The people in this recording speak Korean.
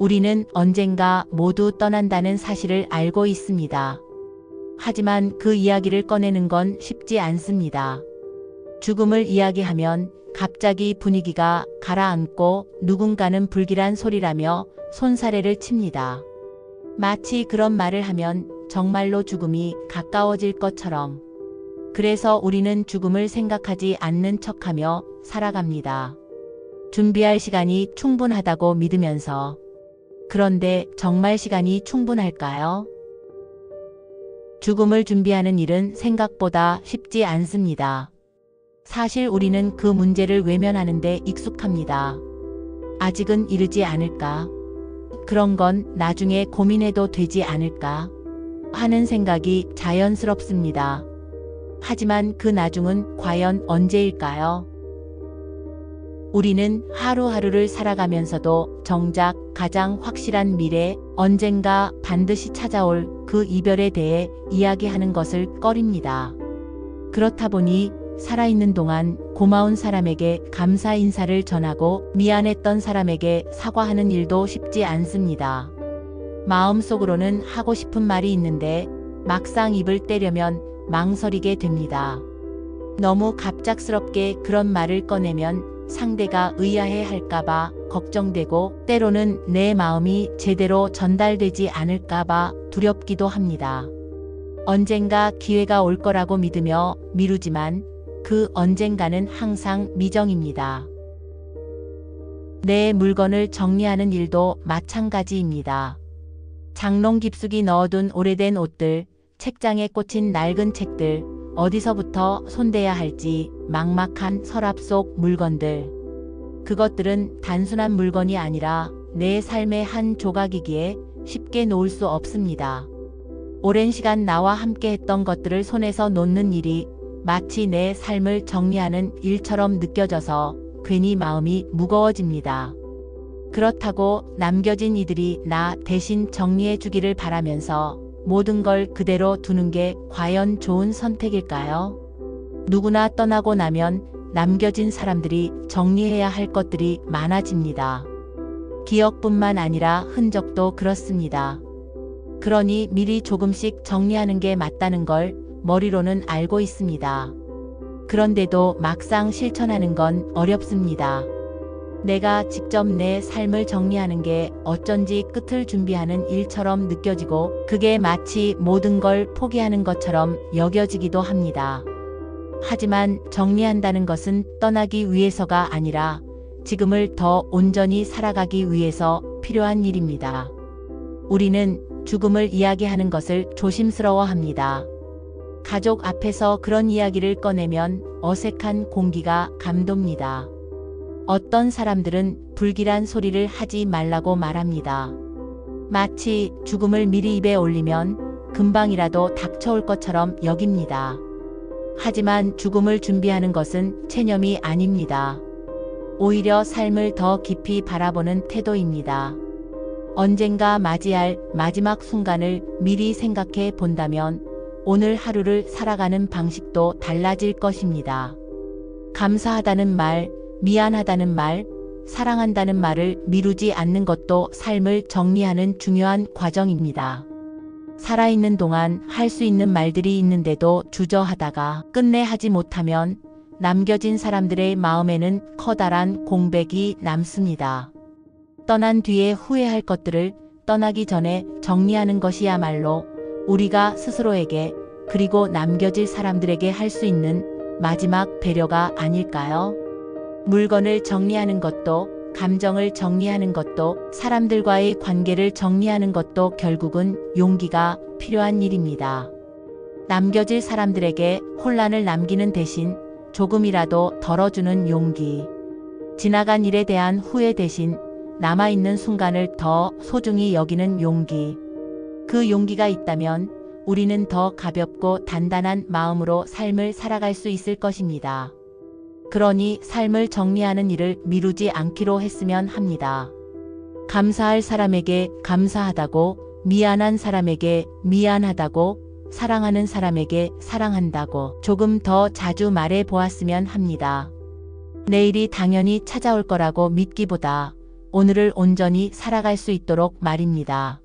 우리는 언젠가 모두 떠난다는 사실을 알고 있습니다. 하지만 그 이야기를 꺼내는 건 쉽지 않습니다. 죽음을 이야기하면 갑자기 분위기가 가라앉고 누군가는 불길한 소리라며 손사래를 칩니다. 마치 그런 말을 하면 정말로 죽음이 가까워질 것처럼. 그래서 우리는 죽음을 생각하지 않는 척하며 살아갑니다. 준비할 시간이 충분하다고 믿으면서. 그런데 정말 시간이 충분할까요? 죽음을 준비하는 일은 생각보다 쉽지 않습니다. 사실 우리는 그 문제를 외면하는데 익숙합니다. 아직은 이르지 않을까? 그런 건 나중에 고민해도 되지 않을까? 하는 생각이 자연스럽습니다. 하지만 그 나중은 과연 언제일까요? 우리는 하루하루를 살아가면서도 정작 가장 확실한 미래, 언젠가 반드시 찾아올 그 이별에 대해 이야기하는 것을 꺼립니다. 그렇다 보니 살아있는 동안 고마운 사람에게 감사 인사를 전하고 미안했던 사람에게 사과하는 일도 쉽지 않습니다. 마음속으로는 하고 싶은 말이 있는데 막상 입을 떼려면 망설이게 됩니다. 너무 갑작스럽게 그런 말을 꺼내면 상대가 의아해 할까봐 걱정되고 때로는 내 마음이 제대로 전달되지 않을까봐 두렵기도 합니다. 언젠가 기회가 올 거라고 믿으며 미루지만 그 언젠가는 항상 미정입니다. 내 물건을 정리하는 일도 마찬가지입니다. 장롱 깊숙이 넣어둔 오래된 옷들, 책장에 꽂힌 낡은 책들, 어디서부터 손대야 할지 막막한 서랍 속 물건들. 그것들은 단순한 물건이 아니라 내 삶의 한 조각이기에 쉽게 놓을 수 없습니다. 오랜 시간 나와 함께 했던 것들을 손에서 놓는 일이 마치 내 삶을 정리하는 일처럼 느껴져서 괜히 마음이 무거워집니다. 그렇다고 남겨진 이들이 나 대신 정리해 주기를 바라면서 모든 걸 그대로 두는 게 과연 좋은 선택일까요? 누구나 떠나고 나면 남겨진 사람들이 정리해야 할 것들이 많아집니다. 기억뿐만 아니라 흔적도 그렇습니다. 그러니 미리 조금씩 정리하는 게 맞다는 걸 머리로는 알고 있습니다. 그런데도 막상 실천하는 건 어렵습니다. 내가 직접 내 삶을 정리하는 게 어쩐지 끝을 준비하는 일처럼 느껴지고 그게 마치 모든 걸 포기하는 것처럼 여겨지기도 합니다. 하지만 정리한다는 것은 떠나기 위해서가 아니라 지금을 더 온전히 살아가기 위해서 필요한 일입니다. 우리는 죽음을 이야기하는 것을 조심스러워 합니다. 가족 앞에서 그런 이야기를 꺼내면 어색한 공기가 감돕니다. 어떤 사람들은 불길한 소리를 하지 말라고 말합니다. 마치 죽음을 미리 입에 올리면 금방이라도 닥쳐올 것처럼 여깁니다. 하지만 죽음을 준비하는 것은 체념이 아닙니다. 오히려 삶을 더 깊이 바라보는 태도입니다. 언젠가 맞이할 마지막 순간을 미리 생각해 본다면 오늘 하루를 살아가는 방식도 달라질 것입니다. 감사하다는 말, 미안하다는 말, 사랑한다는 말을 미루지 않는 것도 삶을 정리하는 중요한 과정입니다. 살아있는 동안 할 수 있는 말들이 있는데도 주저하다가 끝내 하지 못하면 남겨진 사람들의 마음에는 커다란 공백이 남습니다. 떠난 뒤에 후회할 것들을 떠나기 전에 정리하는 것이야말로 우리가 스스로에게 그리고 남겨질 사람들에게 할 수 있는 마지막 배려가 아닐까요? 물건을 정리하는 것도, 감정을 정리하는 것도, 사람들과의 관계를 정리하는 것도 결국은 용기가 필요한 일입니다. 남겨질 사람들에게 혼란을 남기는 대신 조금이라도 덜어주는 용기. 지나간 일에 대한 후회 대신 남아있는 순간을 더 소중히 여기는 용기. 그 용기가 있다면 우리는 더 가볍고 단단한 마음으로 삶을 살아갈 수 있을 것입니다. 그러니 삶을 정리하는 일을 미루지 않기로 했으면 합니다. 감사할 사람에게 감사하다고, 미안한 사람에게 미안하다고, 사랑하는 사람에게 사랑한다고 조금 더 자주 말해 보았으면 합니다. 내일이 당연히 찾아올 거라고 믿기보다 오늘을 온전히 살아갈 수 있도록 말입니다.